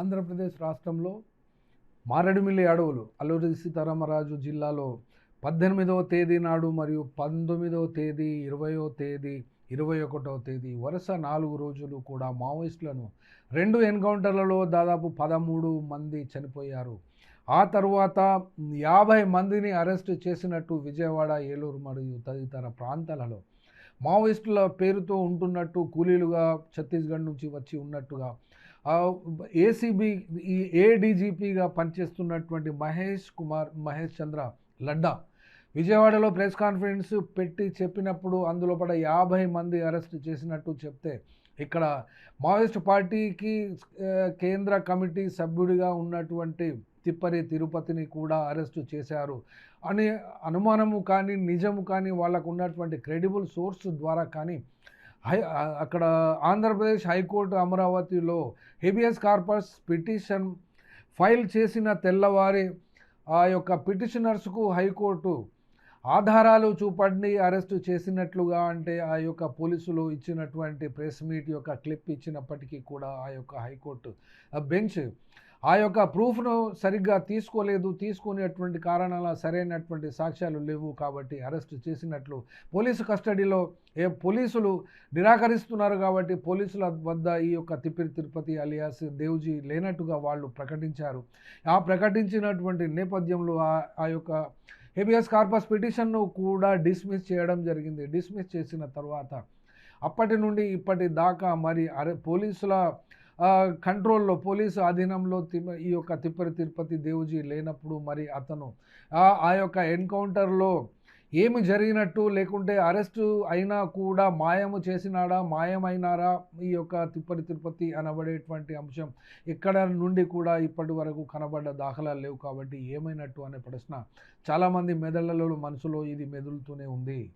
ఆంధ్రప్రదేశ్ రాష్ట్రంలో మారేడుమిల్లి అడవులు అల్లూరి సీతారామరాజు జిల్లాలో పద్దెనిమిదవ తేదీ నాడు మరియు పంతొమ్మిదవ తేదీ ఇరవయో తేదీ ఇరవై ఒకటవ తేదీ వరుస నాలుగు రోజులు కూడా మావోయిస్టులను రెండు ఎన్కౌంటర్లలో దాదాపు పదమూడు మంది చనిపోయారు. ఆ తర్వాత యాభై మందిని అరెస్టు చేసినట్టు విజయవాడ ఏలూరు మరియు తదితర ప్రాంతాలలో మావోయిస్టుల పేరుతో ఉంటున్నట్టు కూలీలుగా ఛత్తీస్గఢ్ నుంచి వచ్చి ఉన్నట్టుగా ఏసీబీ ఈ ఏడీజీపీగా పనిచేస్తున్నటువంటి మహేష్ కుమార్ మహేష్ చంద్ర లడ్డా విజయవాడలో ప్రెస్ కాన్ఫరెన్స్ పెట్టి చెప్పినప్పుడు అందులో పడ యాభై మంది అరెస్ట్ చేసినట్టు చెప్తే ఇక్కడ మావోయిస్ట్ పార్టీకి కేంద్ర కమిటీ సభ్యుడిగా ఉన్నటువంటి తిప్పరి తిరుపతిని కూడా అరెస్టు చేశారు. అని అనుమానము కానీ నిజము కానీ వాళ్ళకు ఉన్నటువంటి క్రెడిబుల్ సోర్స్ ద్వారా కానీ హై అక్కడ ఆంధ్రప్రదేశ్ హైకోర్టు అమరావతిలో హెబియస్ కార్పస్ పిటిషన్ ఫైల్ చేసిన తెల్లవారి ఆ యొక్క పిటిషనర్స్కు హైకోర్టు ఆధారాలు చూపండి అరెస్టు చేసినట్లుగా అంటే ఆ యొక్క పోలీసులు ఇచ్చినటువంటి ప్రెస్ మీట్ యొక్క క్లిప్ ఇచ్చినప్పటికీ కూడా ఆ యొక్క హైకోర్టు బెంచ్ ఆ యొక్క ప్రూఫ్ను సరిగ్గా తీసుకోలేదు. తీసుకునేటువంటి కారణాల సరైనటువంటి సాక్ష్యాలు లేవు కాబట్టి అరెస్ట్ చేసినట్లు పోలీసు కస్టడీలో ఏ పోలీసులు నిరాకరిస్తున్నారు కాబట్టి పోలీసుల వద్ద ఈ యొక్క తిప్పిరి తిరుపతి అలియాస్ దేవ్జీ లేనట్టుగా వాళ్ళు ప్రకటించారు. ఆ ప్రకటించినటువంటి నేపథ్యంలో ఆ- ఆ యొక్క హెబియస్ కార్పస్ పిటిషన్ను కూడా డిస్మిస్ చేయడం జరిగింది. డిస్మిస్ చేసిన తర్వాత అప్పటి నుండి ఇప్పటి దాకా మరి అరే పోలీసుల కంట్రోల్లో పోలీసు అధీనంలో ఈ యొక్క తిప్పరి తిరుపతి దేవుజీ లేనప్పుడు మరి అతను ఆ యొక్క ఎన్కౌంటర్లో ఏమి జరిగినట్టు లేకుంటే అరెస్టు అయినా కూడా మాయము చేసినాడా మాయమైనారా ఈ యొక్క తిప్పరి తిరుపతి అనబడేటువంటి అంశం ఎక్కడ నుండి కూడా ఇప్పటి వరకు కనబడ్డ దాఖలాలు లేవు కాబట్టి ఏమైనట్టు అనే ప్రశ్న చాలామంది మెదళ్ళలో మనసులో ఇది మెదులుతూనే ఉంది.